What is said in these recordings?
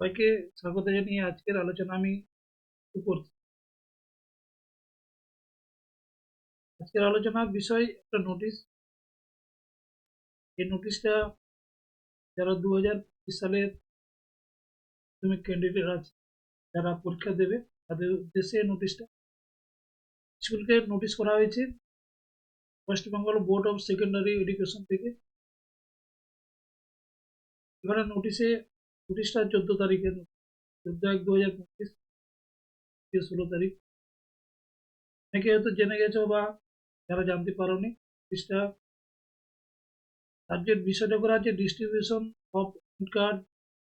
সবাইকে স্বাগত জানিয়ে আজকের আলোচনা আমি করছি। আজকের আলোচনার বিষয় একটা নোটিশ এই নোটিশটা যারা দু হাজার পঁচিশ সালের তুমি ক্যান্ডিডেট আছে, যারা পরীক্ষা দেবে, তাদের উদ্দেশ্যে নোটিশটা স্কুলকে নোটিশ করা হয়েছে West Bengal board of secondary education থেকে। এখানে নোটিশে নোটিশটা চোদ্দ তারিখের চোদ্দ এক দু হাজার পঁচিশ, ষোলো তারিখ। অনেকে হয়তো জেনে গেছো বা যারা জানতে পারোনি নোটিশটা সাবজেক্ট বিষয়টা করা আছে ডিস্ট্রিবিউশন অফ কার্ড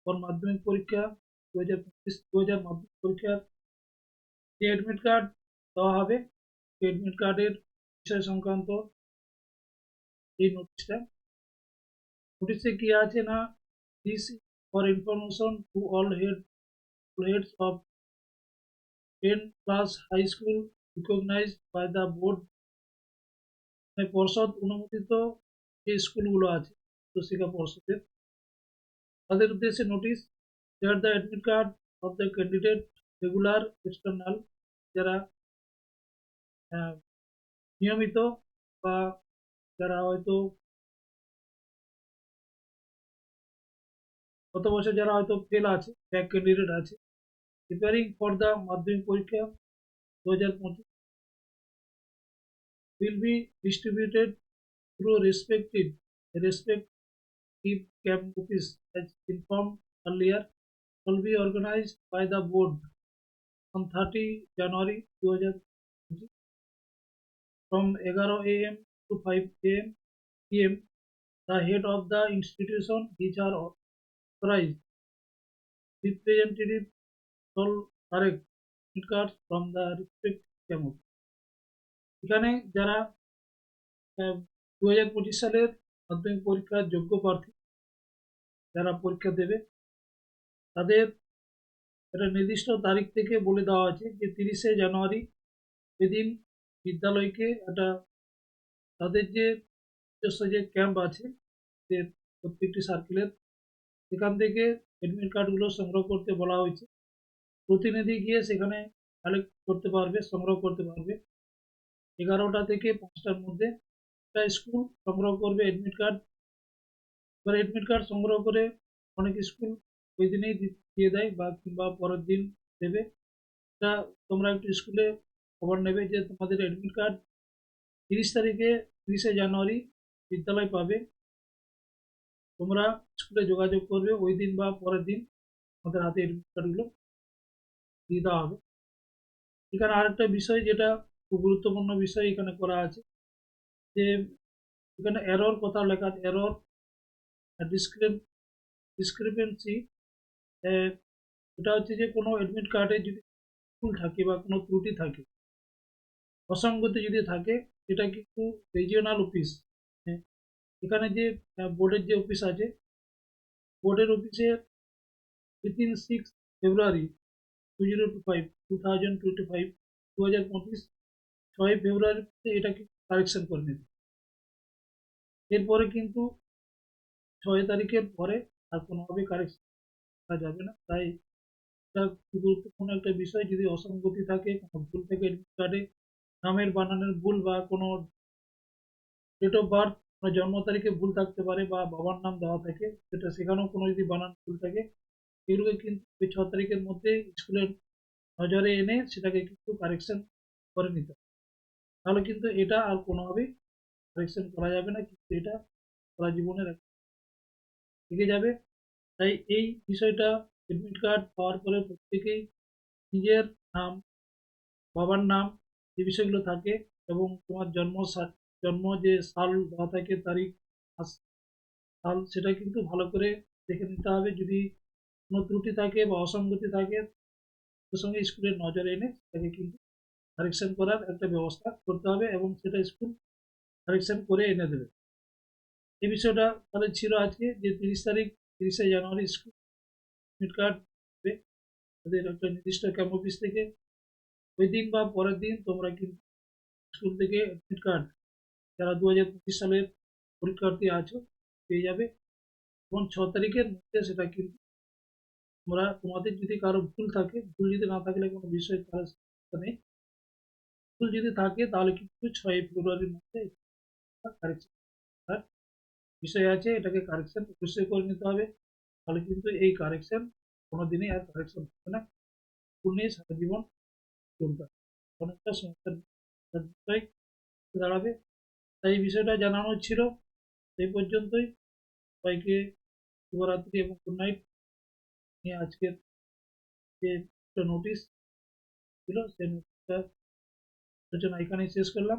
ফর মাধ্যমিক পরীক্ষা দু হাজার পঁচিশ দু হাজার মাধ্যমিক পরীক্ষার যে অ্যাডমিট কার্ড দেওয়া হবে, সেই এডমিট কার্ডের বিষয় সংক্রান্ত এই নোটিশটা নোটিশে কি আছে না this for information to all head, heads of 10 plus high school recognized by the board মানে পর্ষদ অনুমোদিত যে স্কুলগুলো আছে উচ্চশিক্ষা পর্ষদের তাদের উদ্দেশ্যে notice there the admit card of the candidate regular external যারা নিয়মিত বা যারা হয়তো গত বছর যারা হয়তো ফেল আছে ব্যাক ক্যান্ডিডেট আছে প্রিপেয়ারিং ফর দ্য মাধ্যমিক পরীক্ষা দু হাজার পঁচিশ will be distributed through respective respective camp office as inform earlier will be organize by the board on thirty January দু হাজার ফ্রম এগারো A M to five A M P M the head of the institution his or of are authorized representative shall correct cards from the respective camp এখানে যারা দু হাজার পঁচিশ সালের মাধ্যমিক পরীক্ষার যোগ্য প্রার্থী, যারা পরীক্ষা দেবে, তাদের একটা নির্দিষ্ট তারিখ থেকে বলে দেওয়া আছে যে তিরিশে জানুয়ারি সেদিন বিদ্যালয়কে একটা, তাদের যে নিজস্ব যে ক্যাম্প আছে, যে প্রত্যেকটি সার্কেলের সেখান থেকে অ্যাডমিট কার্ডগুলো সংগ্রহ করতে বলা হয়েছে। প্রতিনিধি গিয়ে সেখানে কালেক্ট করতে পারবে, সংগ্রহ করতে পারবে। এগারোটা থেকে পাঁচটার মধ্যে একটা স্কুল সংগ্রহ করবে অ্যাডমিট কার্ড এবার অ্যাডমিট কার্ড সংগ্রহ করে অনেক স্কুল ওই দিনেই দিয়ে দেয় বা কিংবা পরের দিন দেবে। তা তোমরা একটু স্কুলে খবর নেবে যে তোমাদের অ্যাডমিট কার্ড তিরিশ তারিখে তিরিশে জানুয়ারি বিদ্যালয় পাবে। তোমরা স্কুলে যোগাযোগ করবে, ওই দিন বা পরের দিন আমাদের হাতে অ্যাডমিট কার্ডগুলো দিয়ে দেওয়া হবে। এখানে আরেকটা বিষয় যেটা খুব গুরুত্বপূর্ণ বিষয় এখানে করা আছে, যে এখানে এরর কথা লেখা এরর ডিসক্রিপেন্সি এটা হচ্ছে যে কোনো অ্যাডমিট কার্ডে যদি ভুল থাকে বা কোনো ত্রুটি থাকে, অসঙ্গতি যদি থাকে, এটা কিন্তু রিজিওনাল অফিস এখানে যে বোর্ডের যে অফিস আছে বোর্ডের অফিসে within six February two zero two five two thousand twenty five দু হাজার পঁচিশ ছয় ফেব্রুয়ারিতে এটাকে কারেকশন করে নেবে। এরপরে কিন্তু ছয় তারিখের পরে আর কোনোভাবে কারেকশন করা যাবে না। তাই এটা গুরুত্বপূর্ণ একটা বিষয়। যদি অসঙ্গতি থাকে, কোনো ভুল থাকে কার্ডে নামের বানানের ভুল বা কোনো ডেট অফ বার্থ জন্ম তারিখে ভুল থাকতে পারে বা বাবার নাম দেওয়া থাকে, সেটা সেখানেও কোনো যদি বানান ভুল থাকে, এগুলোকে কিন্তু ওই ছ তারিখের মধ্যে স্কুলের নজরে এনে সেটাকে কিন্তু কারেকশন করে নিতে হবে। তাহলে কিন্তু এটা আর কোনোভাবেই কারেকশন করা যাবে না, কিন্তু এটা সারা জীবনের থেকে যাবে। তাই এই বিষয়টা এডমিট কার্ড পাওয়ার পরে প্রত্যেকেই নিজের নাম, বাবার নাম, যে বিষয়গুলো থাকে এবং তোমার জন্ম জন্ম যে সাল দেওয়া থাকে তারিখ সাল সেটা কিন্তু ভালো করে দেখে নিতে হবে। যদি কোনো ত্রুটি থাকে বা অসঙ্গতি থাকে সঙ্গে স্কুলের নজরে এনে সেটাকে কিন্তু কারেকশন করার একটা ব্যবস্থা করতে হবে এবং সেটা স্কুল কারেকশন করে এনে দেবে। এই বিষয়টা তাহলে ছিল আজকে যে তিরিশ তারিখ, তিরিশে জানুয়ারি স্কুল এডমিট কার্ড দেবে তাদের একটা নির্দিষ্ট ক্যাম্প অফিস থেকে ওই দিন বা পরের দিন তোমরা কিন্তু স্কুল থেকে এডমিট কার্ড যারা দু হাজার পঁচিশ সালের পরীক্ষার্থী আছো, পেয়ে যাবে। এবং ছ তারিখের মধ্যে সেটা কিন্তু তোমরা, তোমাদের যদি কারও ভুল থাকে, ভুল যদি না থাকলে কোনো বিষয় নেই। ভুল যদি থাকে, তাহলে কিন্তু ছয়ই ফেব্রুয়ারির মধ্যে কারেকশন বিষয় আছে। এটাকে কারেকশন অবশ্যই করে নিতে হবে। তাহলে কিন্তু এই কারেকশন কোনো দিনই আর কারেকশন হবে না। নিয়ে সারা জীবন চলতে হবে অনেকটা বিষয় দাঁড়াবে। তাই এই বিষয়টা জানানো ছিল সেই পর্যন্তই। সবাইকে শুভরাত্রি এবং গুড নাইট নিয়ে আজকের যে নোটিশ ছিল, সেই নোটিশটা সূচনা এখানেই শেষ করলাম।